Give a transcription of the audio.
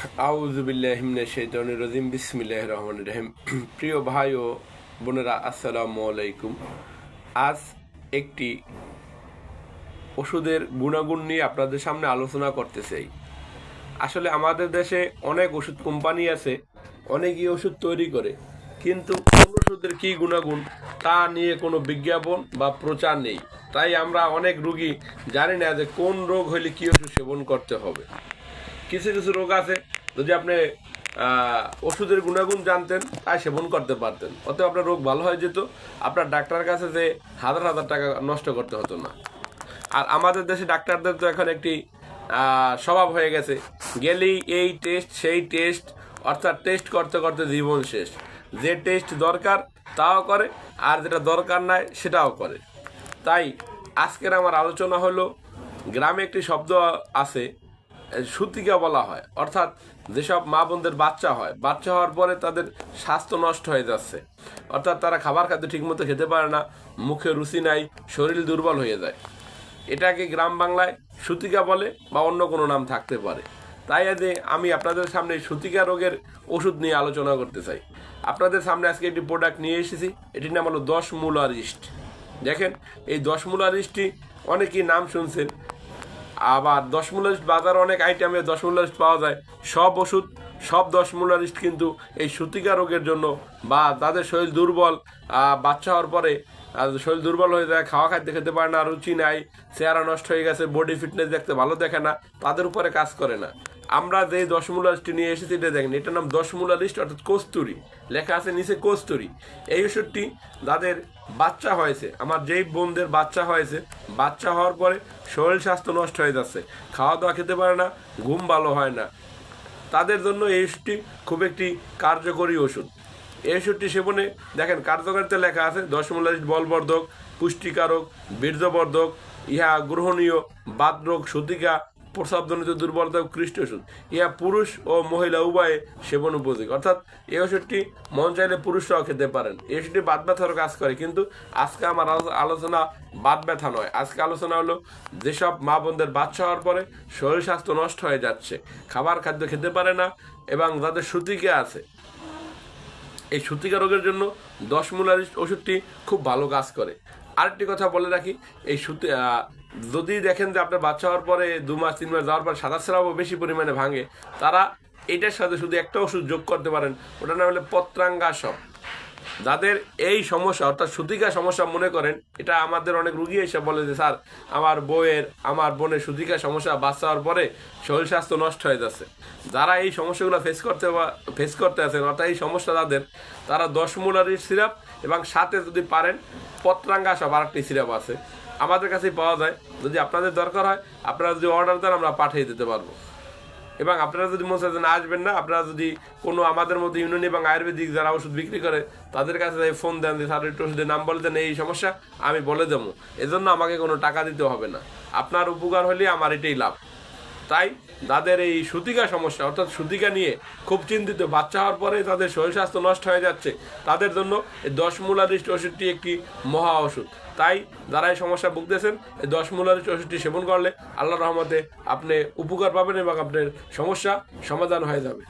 আউজুবিল্লাহিমিনে বিসমিল্লাহ রহমান রহিম। প্রিয় ভাই ও বোনেরা, আসসালামু আলাইকুম। আজ একটি ওষুধের গুণাগুণ নিয়ে আপনাদের সামনে আলোচনা করতে চাই। আসলে আমাদের দেশে অনেক ওষুধ কোম্পানি আছে, অনেকই ওষুধ তৈরি করে, কিন্তু কোন ওষুধের কী গুণাগুণ তা নিয়ে কোনো বিজ্ঞাপন বা প্রচার নেই। তাই আমরা অনেক রুগী জানি না যে কোন রোগ হলে কী ওষুধ সেবন করতে হবে। কিছু কিছু রোগ আছে, যদি আপনি ওষুধের গুণাগুণ জানতেন, তাই সেবন করতে পারতেন। অতএব আপনার রোগ ভালো হয়ে যেত। আপনার ডাক্তারের কাছে যে হাজার হাজার টাকা নষ্ট করতে হতো না। আর আমাদের দেশে ডাক্তারদের তো এখন একটি স্বভাব হয়ে গেছে। গেলেই এই টেস্ট সেই টেস্ট অর্থাৎ টেস্ট করতে করতে জীবন শেষ। যে টেস্ট দরকার, তাও করে, আর যেটা দরকার নাই, সেটাও করে। তাই আজকের আমার আলোচনা হলো, গ্রামে একটি শব্দ আছে সুতিকা বলা হয়। অর্থাৎ যেসব মা বোনদের বাচ্চা হয়, বাচ্চা হওয়ার পরে তাদের স্বাস্থ্য নষ্ট হয়ে যাচ্ছে। অর্থাৎ তারা খাবার খাদ্য ঠিকমতো খেতে পারে না, মুখে রুচি নাই, শরীর দুর্বল হয়ে যায়। এটাকে গ্রাম বাংলায় সুতিকা বলে বা অন্য কোনো নাম থাকতে পারে। তাই আজ আমি আপনাদের সামনে সুতিকা রোগের ওষুধ নিয়ে আলোচনা করতে চাই। আপনাদের সামনে আজকে একটি প্রোডাক্ট নিয়ে এসেছি, এটির নাম হলো দশ মূলার ইস্ট দেখেন, এই দশ ইস্টটি অনেকেই নাম শুনছেন আবার দশমূলা লিস্ট বাজারে অনেক আইটেমে দশমূলা লিস্ট পাওয়া যায়। সব ওষুধ, সব দশমূলা লিস্ট কিন্তু এই সুতিকা রোগের জন্য বা তাদের শরীর দুর্বল বাচ্চা হওয়ার পরে শরীর দুর্বল হয়ে যায়, খাওয়া খাইতে খেতে পারে না, রুচি নাই, চেহারা নষ্ট হয়ে গেছে বডি ফিটনেস দেখতে ভালো দেখে না, তাদের উপরে কাজ করে না। আমরা যে দশমূলা লিস্টটি নিয়ে এসেছি, এটা দেখেন, এটার নাম দশমূলা লিস্ট অর্থাৎ কস্তুরি। লেখা আছে নিচে কস্তুরি। এই ওষুধটি যাদের বাচ্চা হয়েছে, আমার যেই বোনদের বাচ্চা হয়েছে, বাচ্চা হওয়ার পরে শরীর স্বাস্থ্য নষ্ট হয়ে যাচ্ছে খাওয়া দাওয়া খেতে পারে না, ঘুম ভালো হয় না। তাদের জন্য এই ওষুধটি খুব একটি কার্যকরী ওষুধ। এই ওষুধটি সেবনে, দেখেন, কার্যকারিতা লেখা আছে দশমূলারিষ্ট বলবর্ধক, পুষ্টিকারক, বীর্যবর্ধক, ইহা গ্রহণীয় বাতরোগ সতিকা প্রসাবজনিত দুর্বলতা কৃষ্ট ওষুধ। ইহা পুরুষ ও মহিলা উভয়ে সেবন উপযোগী। অর্থাৎ এই ওষুধটি মন চাইলে পুরুষরাও খেতে পারেন। এই ওষুধটি বাদ ব্যথারও কাজ করে, কিন্তু আজকে আমার আলোচনা বাদ ব্যথা নয়। আজকে আলোচনা হলো যেসব মা বোনদের বাচ্চা হওয়ার পরে শরীর স্বাস্থ্য নষ্ট হয়ে যাচ্ছে, খাবার খাদ্য খেতে পারে না এবং যাদের সুতিকে আছে। এই সুতিকা রোগের জন্য দশ মূলার ওষুধটি খুব ভালো কাজ করে। আরেকটি কথা বলে রাখি, এই সুতি যদি দেখেন যে আপনার বাচ্চা হওয়ার পরে দু মাস, তিন মাস যাওয়ার পর সাদা স্রাবও বেশি পরিমাণে ভাঙে, তারা এটার সাথে শুধু একটা ওষুধ যোগ করতে পারেন ওটার নাম হলো পত্রাঙ্গাসব যাদের এই সমস্যা, অর্থাৎ সুতিকা সমস্যা মনে করেন, এটা আমাদের অনেক রুগী এসে বলে যে, স্যার, আমার বউয়ের, আমার বোনের সুতিকা সমস্যা বাচ্চা হওয়ার পরে শরীর স্বাস্থ্য নষ্ট হয়ে যাচ্ছে। যারা এই সমস্যাগুলো ফেস করতে ফেস করতে আছেন, অর্থাৎ এই সমস্যা তাদের তারা দশ মুলারির সিরাপ এবং সাথে যদি পারেন, পত্রাঙ্গা সব আরেকটি সিরাপ আছে। আমাদের কাছেই পাওয়া যায়। যদি আপনাদের দরকার হয়, আপনারা যদি অর্ডার দেন, আমরা পাঠিয়ে দিতে পারব। এবং আপনারা যদি মনে হয় আসবেন না, আপনারা যদি কোনো আমাদের মধ্যে ইউনিয়ন এবং আয়ুর্বেদিক যারা ওষুধ বিক্রি করে, তাদের কাছে ফোন দেন, যে একটু ওষুধের নাম বলে দেন, এই সমস্যা, আমি বলে দেবো। এজন্য আমাকে কোনো টাকা দিতে হবে না। আপনার উপকার হলে আমার এটাই লাভ। তাই তাদের এই সুতিকা সমস্যা, অর্থাৎ সুতিকা নিয়ে খুব চিন্তিত। বাচ্চা হওয়ার পরে তাদের শরীর স্বাস্থ্য নষ্ট হয়ে যাচ্ছে। তাদের জন্য এই দশ মূলাদিষ্ট ওষুধটি একটি মহা ওষুধ। তাই যারা এই সমস্যা ভুগতেছেন, এই দশ মূলাদিষ্ট ওষুধটি সেবন করলে আল্লাহ রহমতে আপনি উপকার পাবেন এবং আপনার সমস্যা সমাধান হয়ে যাবে।